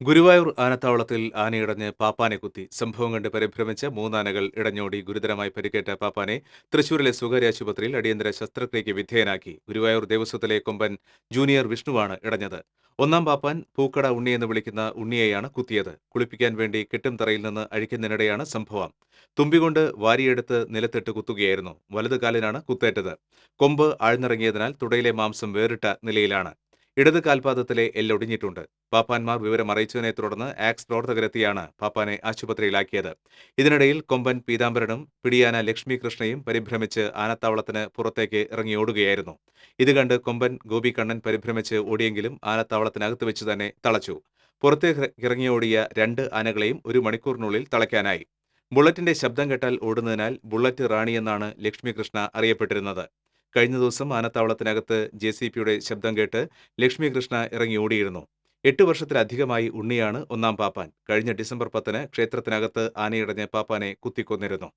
ഗുരുവായൂർ ആനത്താവളത്തിൽ ആനയിടഞ്ഞ് പാപ്പാനെ കുത്തി. സംഭവം കണ്ട് പരിഭ്രമിച്ച മൂന്നാനകൾ ഇടഞ്ഞോടി ഗുരുതരമായി പരിക്കേറ്റ പാപ്പാനെ തൃശൂരിലെ സ്വകാര്യ ആശുപത്രിയിൽ അടിയന്തര ശസ്ത്രക്രിയയ്ക്ക് വിധേയനാക്കി. ഗുരുവായൂർ ദേവസ്വത്തിലെ കൊമ്പൻ ജൂനിയർ വിഷ്ണുവാണ് ഇടഞ്ഞത്. ഒന്നാം പാപ്പാൻ പൂക്കട ഉണ്ണി എന്ന് വിളിക്കുന്ന ഉണ്ണിയെയാണ് കുത്തിയത്. കുളിപ്പിക്കാൻ വേണ്ടി കെട്ടും തറയിൽ നിന്ന് അഴിക്കുന്നതിനിടെയാണ് സംഭവം. തുമ്പികൊണ്ട് വാരിയെടുത്ത് നിലത്തിട്ട് കുത്തുകയായിരുന്നു. വലതു കാലിനാണ് കുത്തേറ്റത്. കൊമ്പ് ആഴ്ന്നിറങ്ങിയതിനാൽ തുടയിലെ മാംസം വേറിട്ട നിലയിലാണ്. ഇടത് കാൽപാദത്തിലെ എല്ലൊടിഞ്ഞിട്ടുണ്ട് പാപ്പാന്മാർ വിവരം അറിയിച്ചതിനെ തുടർന്ന് ആക്സ് പ്രവർത്തകരെത്തിയാണ് പാപ്പാനെ ആശുപത്രിയിലാക്കിയത്. ഇതിനിടയിൽ കൊമ്പൻ പീതാംബരനും പിടിയാന ലക്ഷ്മി കൃഷ്ണയും പരിഭ്രമിച്ച് ആനത്താവളത്തിന് പുറത്തേക്ക് ഇറങ്ങിയോടുകയായിരുന്നു ഇത് കണ്ട് കൊമ്പൻ ഗോപികണ്ണൻ പരിഭ്രമിച്ച് ഓടിയെങ്കിലും ആനത്താവളത്തിനകത്ത് വെച്ച് തന്നെ തളച്ചു. പുറത്തേക്ക് ഇറങ്ങിയോടിയ രണ്ട് ആനകളെയും ഒരു മണിക്കൂറിനുള്ളിൽ തളയ്ക്കാനായി. ബുള്ളറ്റിന്റെ ശബ്ദം കേട്ടാൽ ഓടുന്നതിനാൽ ബുള്ളറ്റ് റാണി എന്നാണ് ലക്ഷ്മികൃഷ്ണ അറിയപ്പെട്ടിരുന്നത്. കഴിഞ്ഞ ദിവസം ആനത്താവളത്തിനകത്ത് ജെ സി പിയുടെ ശബ്ദം കേട്ട് ലക്ഷ്മികൃഷ്ണ ഇറങ്ങി ഓടിയിരുന്നു. എട്ട് വർഷത്തിലധികമായി ഉണ്ണിയാണ് ഒന്നാം പാപ്പാൻ. കഴിഞ്ഞ ഡിസംബർ പത്തിന് ക്ഷേത്രത്തിനകത്ത് ആനയിടഞ്ഞ് പാപ്പാനെ കുത്തിക്കൊന്നിരുന്നു.